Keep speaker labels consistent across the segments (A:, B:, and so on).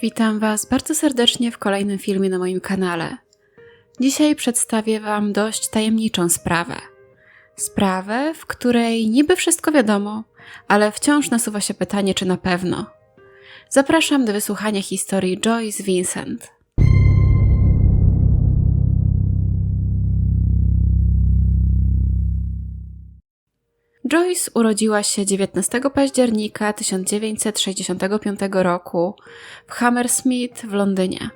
A: Witam Was bardzo serdecznie w kolejnym filmie na moim kanale. Dzisiaj przedstawię Wam dość tajemniczą sprawę. Sprawę, w której niby wszystko wiadomo, ale wciąż nasuwa się pytanie, czy na pewno. Zapraszam do wysłuchania historii Joyce Vincent. Joyce urodziła się 19 października 1965 roku w Hammersmith w Londynie.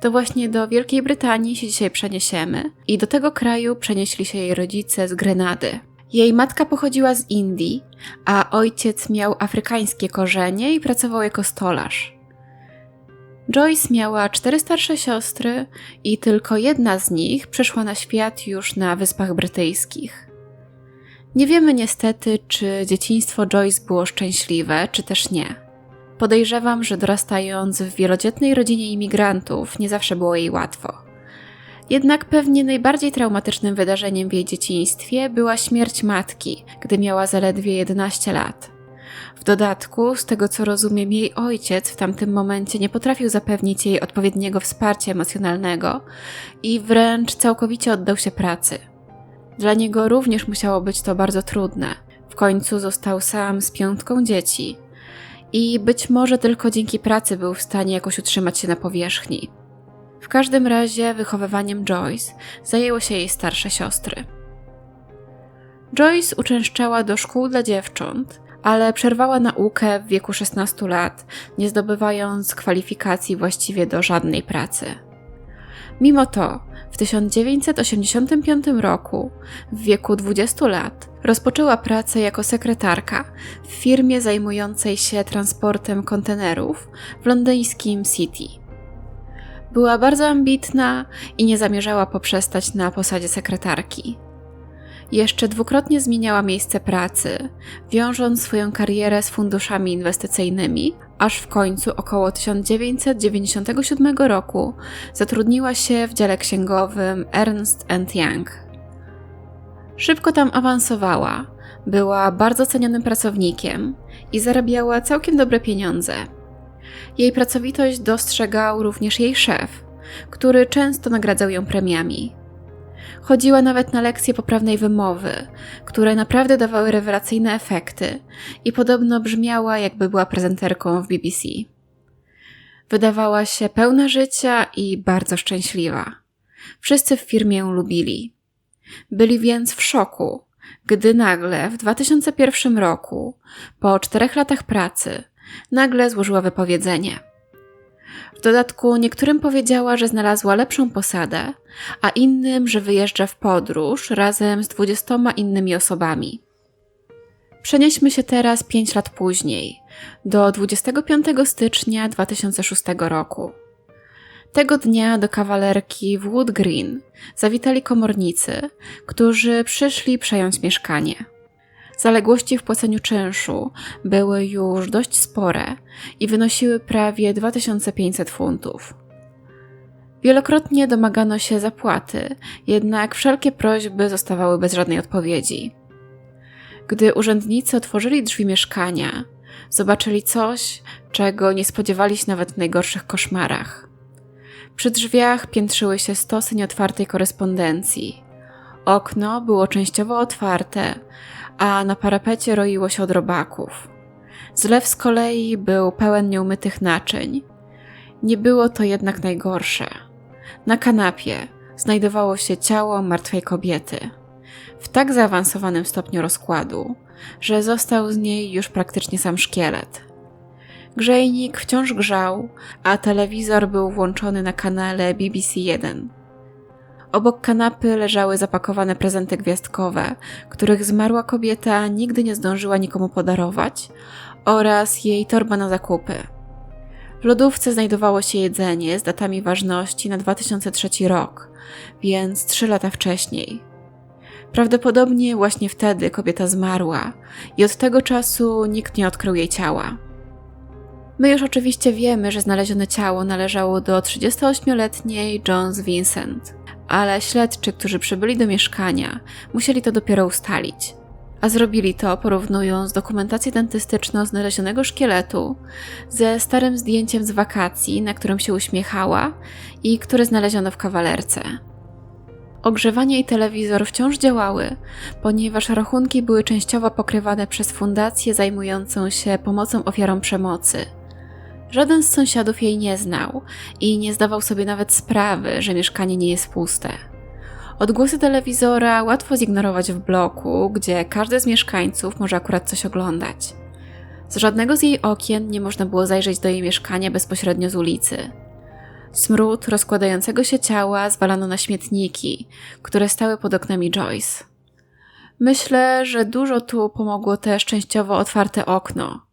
A: To właśnie do Wielkiej Brytanii się dzisiaj przeniesiemy i do tego kraju przenieśli się jej rodzice z Grenady. Jej matka pochodziła z Indii, a ojciec miał afrykańskie korzenie i pracował jako stolarz. Joyce miała cztery starsze siostry i tylko jedna z nich przyszła na świat już na Wyspach Brytyjskich. Nie wiemy niestety, czy dzieciństwo Joyce było szczęśliwe, czy też nie. Podejrzewam, że dorastając w wielodzietnej rodzinie imigrantów, nie zawsze było jej łatwo. Jednak pewnie najbardziej traumatycznym wydarzeniem w jej dzieciństwie była śmierć matki, gdy miała zaledwie 11 lat. W dodatku, z tego co rozumiem, jej ojciec w tamtym momencie nie potrafił zapewnić jej odpowiedniego wsparcia emocjonalnego i wręcz całkowicie oddał się pracy. Dla niego również musiało być to bardzo trudne. W końcu został sam z piątką dzieci i być może tylko dzięki pracy był w stanie jakoś utrzymać się na powierzchni. W każdym razie wychowywaniem Joyce zajęły się jej starsze siostry. Joyce uczęszczała do szkół dla dziewcząt, ale przerwała naukę w wieku 16 lat, nie zdobywając kwalifikacji właściwie do żadnej pracy. Mimo to w 1985 roku, w wieku 20 lat, rozpoczęła pracę jako sekretarka w firmie zajmującej się transportem kontenerów w londyńskim City. Była bardzo ambitna i nie zamierzała poprzestać na posadzie sekretarki. Jeszcze dwukrotnie zmieniała miejsce pracy, wiążąc swoją karierę z funduszami inwestycyjnymi, aż w końcu około 1997 roku zatrudniła się w dziale księgowym Ernst Young. Szybko tam awansowała, była bardzo cenionym pracownikiem i zarabiała całkiem dobre pieniądze. Jej pracowitość dostrzegał również jej szef, który często nagradzał ją premiami. Chodziła nawet na lekcje poprawnej wymowy, które naprawdę dawały rewelacyjne efekty i podobno brzmiała, jakby była prezenterką w BBC. Wydawała się pełna życia i bardzo szczęśliwa. Wszyscy w firmie ją lubili. Byli więc w szoku, gdy nagle w 2001 roku, po czterech latach pracy, nagle złożyła wypowiedzenie. W dodatku niektórym powiedziała, że znalazła lepszą posadę, a innym, że wyjeżdża w podróż razem z dwudziestoma innymi osobami. Przenieśmy się teraz pięć lat później, do 25 stycznia 2006 roku. Tego dnia do kawalerki w Wood Green zawitali komornicy, którzy przyszli przejąć mieszkanie. Zaległości w płaceniu czynszu były już dość spore i wynosiły prawie 2500 funtów. Wielokrotnie domagano się zapłaty, jednak wszelkie prośby zostawały bez żadnej odpowiedzi. Gdy urzędnicy otworzyli drzwi mieszkania, zobaczyli coś, czego nie spodziewali się nawet w najgorszych koszmarach. Przy drzwiach piętrzyły się stosy nieotwartej korespondencji. Okno było częściowo otwarte, a na parapecie roiło się od robaków. Zlew z kolei był pełen nieumytych naczyń. Nie było to jednak najgorsze. Na kanapie znajdowało się ciało martwej kobiety. W tak zaawansowanym stopniu rozkładu, że został z niej już praktycznie sam szkielet. Grzejnik wciąż grzał, a telewizor był włączony na kanale BBC 1. Obok kanapy leżały zapakowane prezenty gwiazdkowe, których zmarła kobieta nigdy nie zdążyła nikomu podarować, oraz jej torba na zakupy. W lodówce znajdowało się jedzenie z datami ważności na 2003 rok, więc trzy lata wcześniej. Prawdopodobnie właśnie wtedy kobieta zmarła i od tego czasu nikt nie odkrył jej ciała. My już oczywiście wiemy, że znalezione ciało należało do 38-letniej Jones Vincent, ale śledczy, którzy przybyli do mieszkania, musieli to dopiero ustalić. A zrobili to porównując dokumentację dentystyczną znalezionego szkieletu ze starym zdjęciem z wakacji, na którym się uśmiechała i które znaleziono w kawalerce. Ogrzewanie i telewizor wciąż działały, ponieważ rachunki były częściowo pokrywane przez fundację zajmującą się pomocą ofiarom przemocy. Żaden z sąsiadów jej nie znał i nie zdawał sobie nawet sprawy, że mieszkanie nie jest puste. Odgłosy telewizora łatwo zignorować w bloku, gdzie każdy z mieszkańców może akurat coś oglądać. Z żadnego z jej okien nie można było zajrzeć do jej mieszkania bezpośrednio z ulicy. Smród rozkładającego się ciała zwalano na śmietniki, które stały pod oknami Joyce. Myślę, że dużo tu pomogło też częściowo otwarte okno.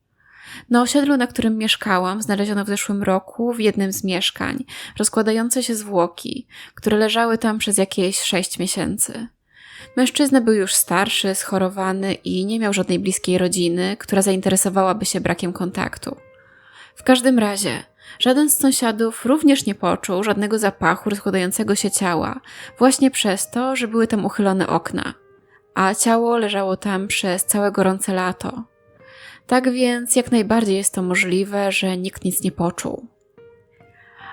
A: Na osiedlu, na którym mieszkałam, znaleziono w zeszłym roku w jednym z mieszkań rozkładające się zwłoki, które leżały tam przez jakieś sześć miesięcy. Mężczyzna był już starszy, schorowany i nie miał żadnej bliskiej rodziny, która zainteresowałaby się brakiem kontaktu. W każdym razie, Żaden z sąsiadów również nie poczuł żadnego zapachu rozkładającego się ciała, właśnie przez to, że były tam uchylone okna, a ciało leżało tam przez całe gorące lato. Tak więc jak najbardziej jest to możliwe, że nikt nic nie poczuł.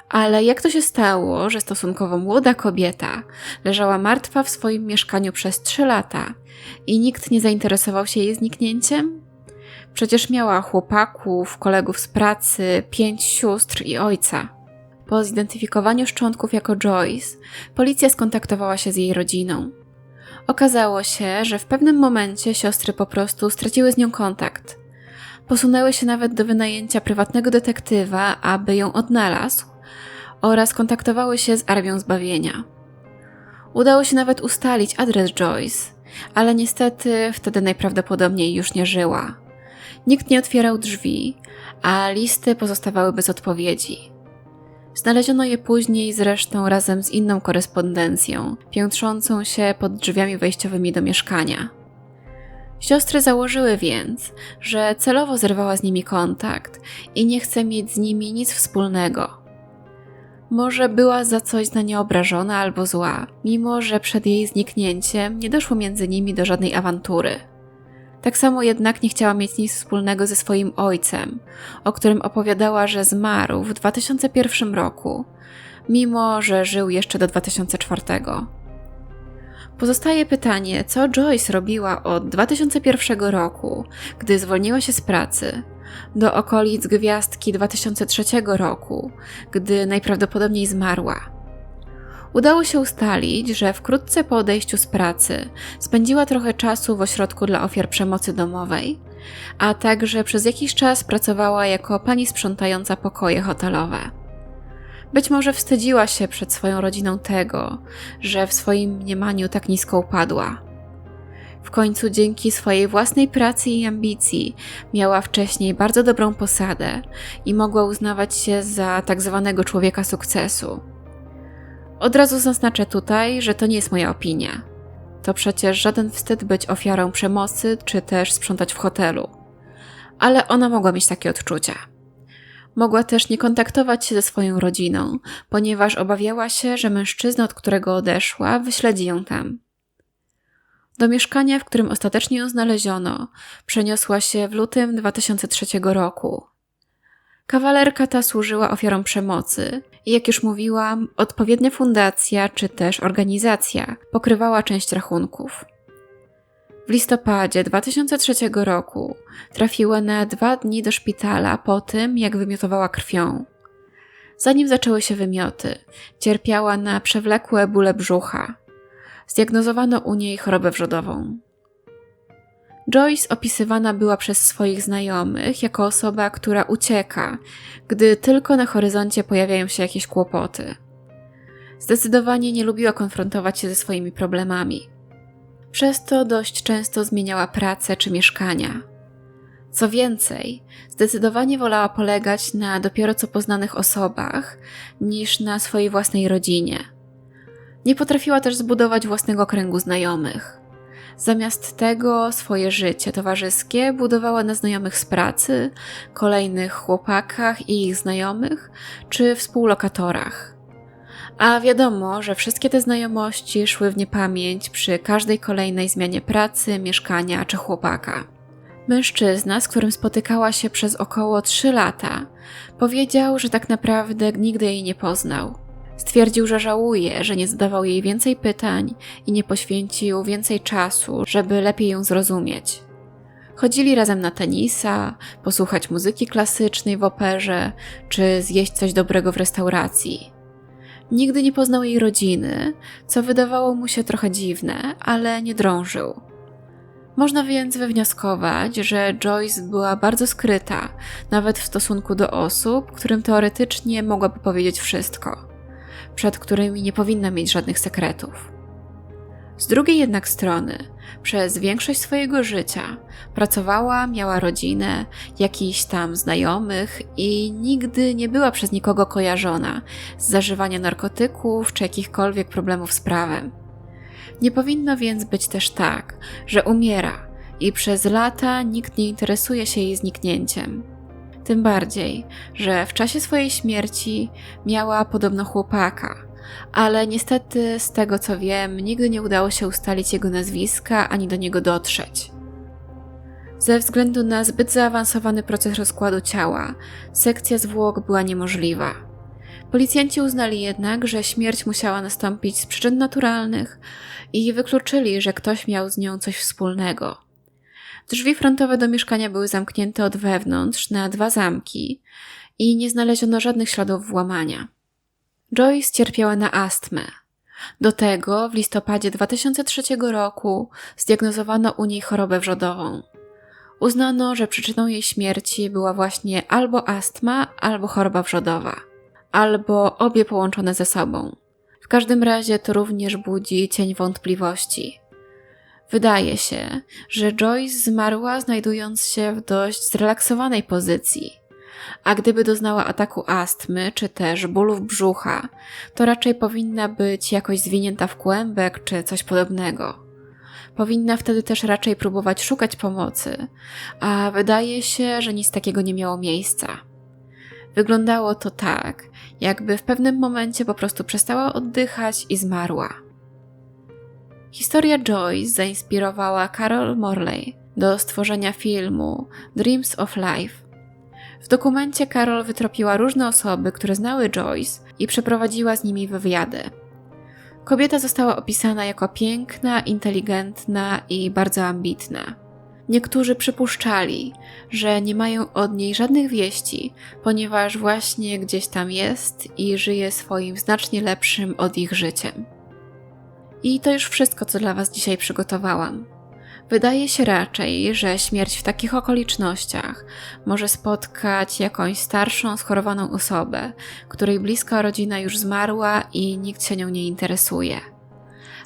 A: Ale jak to się stało, że stosunkowo młoda kobieta leżała martwa w swoim mieszkaniu przez trzy lata i nikt nie zainteresował się jej zniknięciem? Przecież miała chłopaków, kolegów z pracy, pięć sióstr i ojca. Po zidentyfikowaniu szczątków jako Joyce, policja skontaktowała się z jej rodziną. Okazało się, że w pewnym momencie siostry po prostu straciły z nią kontakt. Posunęły się nawet do wynajęcia prywatnego detektywa, aby ją odnalazł, oraz kontaktowały się z Armią Zbawienia. Udało się nawet ustalić adres Joyce, ale niestety wtedy najprawdopodobniej już nie żyła. Nikt nie otwierał drzwi, a listy pozostawały bez odpowiedzi. Znaleziono je później zresztą razem z inną korespondencją, piętrzącą się pod drzwiami wejściowymi do mieszkania. Siostry założyły więc, że celowo zerwała z nimi kontakt i nie chce mieć z nimi nic wspólnego. Może była za coś na nie obrażona albo zła, mimo że przed jej zniknięciem nie doszło między nimi do żadnej awantury. Tak samo jednak nie chciała mieć nic wspólnego ze swoim ojcem, o którym opowiadała, że zmarł w 2001 roku, mimo że żył jeszcze do 2004. Pozostaje pytanie, co Joyce robiła od 2001 roku, gdy zwolniła się z pracy, do okolic gwiazdki 2003 roku, gdy najprawdopodobniej zmarła. Udało się ustalić, że wkrótce po odejściu z pracy spędziła trochę czasu w ośrodku dla ofiar przemocy domowej, a także przez jakiś czas pracowała jako pani sprzątająca pokoje hotelowe. Być może wstydziła się przed swoją rodziną tego, że w swoim mniemaniu tak nisko upadła. W końcu dzięki swojej własnej pracy i ambicji miała wcześniej bardzo dobrą posadę i mogła uznawać się za tak zwanego człowieka sukcesu. Od razu zaznaczę tutaj, że to nie jest moja opinia. To przecież żaden wstyd być ofiarą przemocy, czy też sprzątać w hotelu. Ale ona mogła mieć takie odczucia. Mogła też nie kontaktować się ze swoją rodziną, ponieważ obawiała się, że mężczyzna, od którego odeszła, wyśledzi ją tam. Do mieszkania, w którym ostatecznie ją znaleziono, przeniosła się w lutym 2003 roku. Kawalerka ta służyła ofiarom przemocy i jak już mówiłam, odpowiednia fundacja czy też organizacja pokrywała część rachunków. W listopadzie 2003 roku trafiła na dwa dni do szpitala po tym, jak wymiotowała krwią. Zanim zaczęły się wymioty, cierpiała na przewlekłe bóle brzucha. Zdiagnozowano u niej chorobę wrzodową. Joyce opisywana była przez swoich znajomych jako osoba, która ucieka, gdy tylko na horyzoncie pojawiają się jakieś kłopoty. Zdecydowanie nie lubiła konfrontować się ze swoimi problemami. Przez to dość często zmieniała pracę czy mieszkania. Co więcej, zdecydowanie wolała polegać na dopiero co poznanych osobach niż na swojej własnej rodzinie. Nie potrafiła też zbudować własnego kręgu znajomych. Zamiast tego swoje życie towarzyskie budowała na znajomych z pracy, kolejnych chłopakach i ich znajomych, czy współlokatorach. A wiadomo, że wszystkie te znajomości szły w niepamięć przy każdej kolejnej zmianie pracy, mieszkania czy chłopaka. Mężczyzna, z którym spotykała się przez około 3 lata, powiedział, że tak naprawdę nigdy jej nie poznał. Stwierdził, że żałuje, że nie zadawał jej więcej pytań i nie poświęcił więcej czasu, żeby lepiej ją zrozumieć. Chodzili razem na tenisa, posłuchać muzyki klasycznej w operze, czy zjeść coś dobrego w restauracji. Nigdy nie poznał jej rodziny, co wydawało mu się trochę dziwne, ale nie drążył. Można więc wywnioskować, że Joyce była bardzo skryta, nawet w stosunku do osób, którym teoretycznie mogłaby powiedzieć wszystko, przed którymi nie powinna mieć żadnych sekretów. Z drugiej jednak strony, przez większość swojego życia pracowała, miała rodzinę, jakichś tam znajomych i nigdy nie była przez nikogo kojarzona z zażywania narkotyków czy jakichkolwiek problemów z prawem. Nie powinno więc być też tak, że umiera i przez lata nikt nie interesuje się jej zniknięciem. Tym bardziej, że w czasie swojej śmierci miała podobno chłopaka, ale niestety z tego co wiem, nigdy nie udało się ustalić jego nazwiska ani do niego dotrzeć. Ze względu na zbyt zaawansowany proces rozkładu ciała, sekcja zwłok była niemożliwa. Policjanci uznali jednak, że śmierć musiała nastąpić z przyczyn naturalnych i wykluczyli, że ktoś miał z nią coś wspólnego. Drzwi frontowe do mieszkania były zamknięte od wewnątrz na dwa zamki i nie znaleziono żadnych śladów włamania. Joyce cierpiała na astmę. Do tego w listopadzie 2003 roku zdiagnozowano u niej chorobę wrzodową. Uznano, że przyczyną jej śmierci była właśnie albo astma, albo choroba wrzodowa, albo obie połączone ze sobą. W każdym razie to również budzi cień wątpliwości. Wydaje się, że Joyce zmarła znajdując się w dość zrelaksowanej pozycji a gdyby doznała ataku astmy czy też bólów brzucha, to raczej powinna być jakoś zwinięta w kłębek czy coś podobnego. Powinna wtedy też raczej próbować szukać pomocy, a wydaje się, że nic takiego nie miało miejsca. Wyglądało to tak, jakby w pewnym momencie po prostu przestała oddychać i zmarła. Historia Joyce zainspirowała Carol Morley do stworzenia filmu Dreams of Life, w dokumencie Carol wytropiła różne osoby, które znały Joyce i przeprowadziła z nimi wywiady. Kobieta została opisana jako piękna, inteligentna i bardzo ambitna. Niektórzy przypuszczali, że nie mają od niej żadnych wieści, ponieważ właśnie gdzieś tam jest i żyje swoim znacznie lepszym od ich życiem. I to już wszystko, co dla Was dzisiaj przygotowałam. Wydaje się raczej, że śmierć w takich okolicznościach może spotkać jakąś starszą, schorowaną osobę, której bliska rodzina już zmarła i nikt się nią nie interesuje.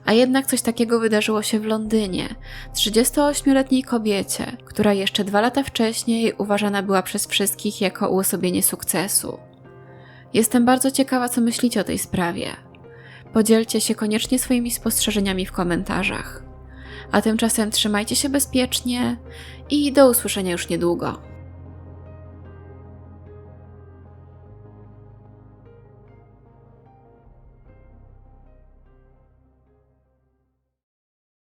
A: A jednak coś takiego wydarzyło się w Londynie, 38-letniej kobiecie, która jeszcze dwa lata wcześniej uważana była przez wszystkich jako uosobienie sukcesu. Jestem bardzo ciekawa, co myślicie o tej sprawie. Podzielcie się koniecznie swoimi spostrzeżeniami w komentarzach. A tymczasem trzymajcie się bezpiecznie i do usłyszenia już niedługo.